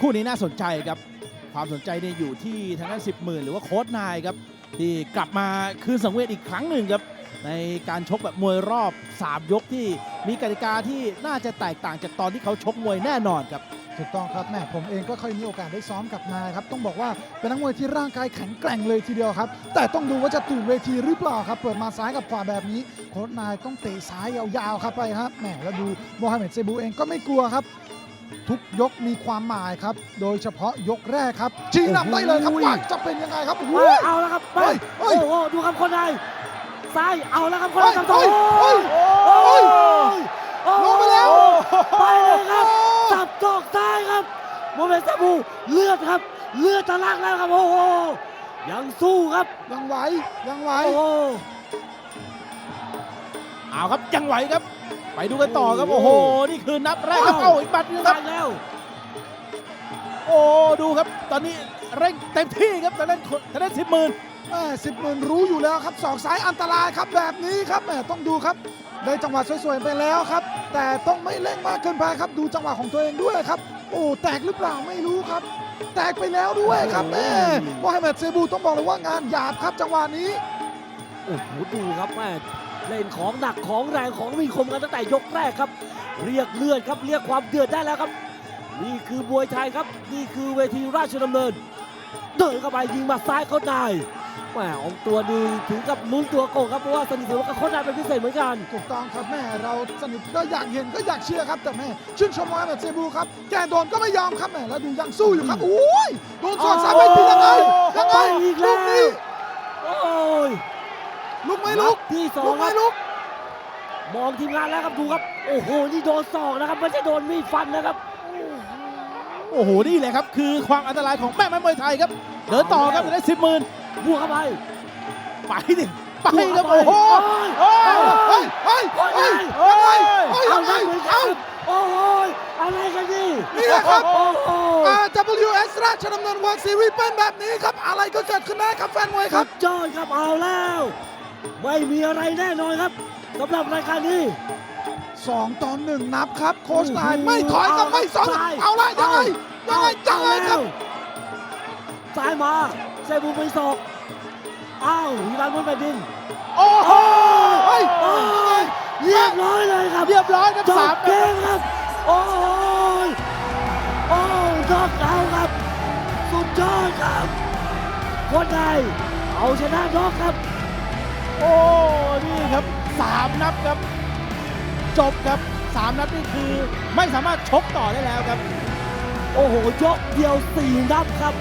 คู่นี้น่าสนใจครับ ความสนใจเนี่ยอยู่ที่ทางด้านสิบหมื่นหรือว่าโค้ดนายครับ ที่กลับมาคืนสังเวชอีกครั้งหนึ่งครับ ในการชกแบบมวยรอบ 3 ยกที่มีกติกาที่น่าจะแตกต่างจากตอนที่เขาชกมวยแน่นอนครับถูกต้องครับแม่ผมเองก็เคยมีโอกาสได้ซ้อมกับนายครับ ต้องบอกว่าเป็นนักมวยที่ร่างกายแข็งแกร่งเลยทีเดียวครับ แต่ต้องดูว่าจะตื่นเวทีหรือเปล่าครับ เปิดมาซ้ายกับขวาแบบนี้ โค้ชนายต้องเตะซ้ายยาวๆครับไปครับแหมแล้วดูโมฮัมเหม็ดเซบูเองก็ไม่กลัวครับ ทุกยกมีความหมายครับ โดยเฉพาะยกแรกครับชี้นำได้เลยครับโอ้โหว่าจะเป็นยังไงครับโอ้โห เอ้ยเอาแล้วครับไปเฮ้ยเฮ้ยโอ้โหดูครับคนในซ้ายเอาแล้วครับคนเฮ้ในยทำตัวเฮ้ยโอ้เฮ้ยยโอ้โหลงไปแล้ว ไปเลยครับสับจอกซ้ายครับโมเมนต์ซาบูเลือดครับ เลือดทะลักแล้วครับโอ้โหยังสู้ครับยังไหวยังไหว โอ้โห เอาครับยังไหวครับ ไปดูกันต่อครับโอ้โหนี่คือนับแรกครับเอ้าอีกบัตรหนึงคตารับยแล้ว โอ้ดูครับตอนนี้เร่งเต็มที่ครับทางด้านทางด้านสิบหมื่นสิบหมื่นรู้อยู่แล้วครับสองซ้ายอันตรายครับแบบนี้ครับแหมต้องดูครับได้จังหวะสวยๆไปแล้วครับ แต่ต้องไม่เร่งมากเกินไปครับ ดูจังหวะของตัวเองด้วยครับ โอ้แตกหรือเปล่าไม่รู้ครับ แตกไปแล้วด้วยครับแม่โมฮัมเหม็ดเซบูต้องบอกเลยว่างานหยาบครับจังหวะนี้โอ้โหดูครับแม่เล่นของหนักของแรงของมีคมกันตั้งแต่ยกแรกครับ เรียกเลือดครับเรียกความเดือดได้แล้วครับ นี่คือมวยไทยครับ นี่คือเวทีราชดำเนิน เดินเข้าไปยิงหมาซ้ายเขานายแหมอองตัวดีถึงกับลุ้นตัวโกงครับเพราะว่าสนิทสนมกับโค้ชนายเป็นพิเศษเหมือนกันถูกต้องครับแม่เราสนิทก็อยากเห็นก็อยากเชียร์ครับแต่แม่ชื่นชมโมฮัมเหม็ดเซบูครับแกโดนก็ไม่ยอมครับแม่แล้วดูยังสู้อยู่ครับโอ้ยโดนสวนซ้ายไปทียังไงยังไงไปอีกลูแล้กนี้วโอ้ยลุก ไม่ลุกนัดที่สอลุงกคไม่รับลุก มองทีมงานแล้วครับดูครับ โอ้โห นี่โดนศอกนะครับ ไม่ใช่โดนมีดฟันนะครับ โอ้โห นี่แหละครับ คือความอันตรายของแม่ไม้มวยไทยครับ เดินต่อครับทางด้านสิบหมื่นบวกเข้าไป ไปดิไปครับบวกโอ้เข้าโหไปโอ้ยเฮ้ยเฮ้ยโอ้เฮ้ยยเฮ้ยยังไงเฮ้ยยังไงเอาได้เหมือนกัเอ้านโอ้โหอะไรกันนี่นี่แหละครับโอ้โหอ่า WS ราชดำเนินเวิร์ซีรีส์เป็นแบบนี้ครับ อะไรก็เกิดขึ้นได้ครับแฟนมวยคสุรับดยอดครับเอาแล้ว ไม่มีอะไรแน่นอนครับสำหรับรายการนี้2ต่อ1นับครับ โค้ชโอ้โหนายไม่ถอยครับไม่สนซ้ายเอาละยังไงยังไงยังไงครับซ้ายมาเซบูไปศอกอ้าวฮิรันบนแผ่นดินโอ้โหเฮ้ยโอ้ยเรียบร้อยเลยครับเรียบร้อยครับจสาบมเกมครับ โอ้ยโอ้ยนอกเอาท์ครับ สุดยอดครับคนไทยเอาชนะนอกครับ โอ้นี่ครับสามนับครับ จบครับสามนับนี่คือไม่สามารถชกต่อได้แล้วครับ โอ้โหยกเดียวสี่นับครับ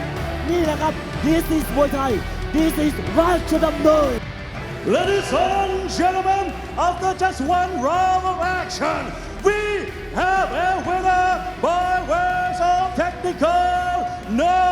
นี่แหละครับ This is มวยไทย This is ราชดำเนิน Ladies and gentlemen after just one round of action we have a winner by ways of technical no